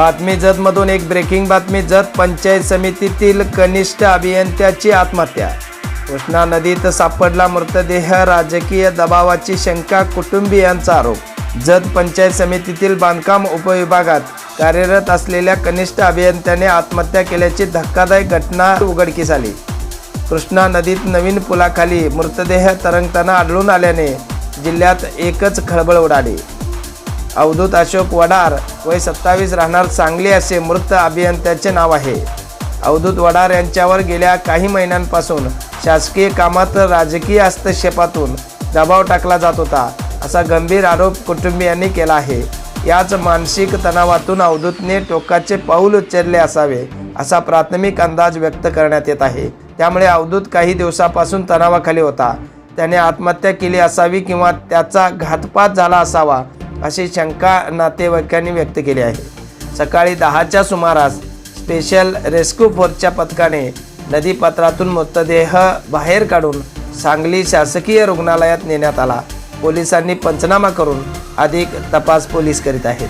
बातमी जतमधून एक ब्रेकिंग बातमी जत पंचायत समितीतील कनिष्ठ अभियंत्याची आत्महत्या. कृष्णा नदीत सापडला मृतदेह राजकीय दबावाची शंका कुटुंबियांचा आरोप. जत पंचायत समितीतील बांधकाम उपविभागात कार्यरत असलेल्या कनिष्ठ अभियंत्याने आत्महत्या केल्याची धक्कादायक घटना उघडकीस आली. कृष्णा नदीत नवीन पुलाखाली मृतदेह तरंगताना आढळून आल्याने जिल्ह्यात एकच खळबळ उडाली. अवधूत अशोक वडार वय सत्तावीस राहणार सांगली असे मृत अभियंत्याचे नाव आहे. अवधूत वडार यांच्यावर गेल्या काही महिन्यांपासून शासकीय कामात राजकीय हस्तक्षेपातून दबाव टाकला जात होता असा गंभीर आरोप कुटुंबियांनी केला आहे. याच मानसिक तणावातून अवधूतने टोकाचे पाऊल उचलले असावे असा प्राथमिक अंदाज व्यक्त करण्यात येत आहे. त्यामुळे अवधूत काही दिवसापासून तणावाखाली होता. त्याने आत्महत्या केली असावी किंवा त्याचा घातपात झाला असावा अशी शंका नातेवाईकांनी व्यक्त केली आहे. सकाळी दहाच्या सुमारास स्पेशल रेस्क्यू फोर्सच्या पथकाने नदीपात्रातून मृतदेह बाहेर काढून सांगली शासकीय रुग्णालयात नेण्यात आला. पोलिसांनी पंचनामा करून अधिक तपास पोलीस करीत आहेत.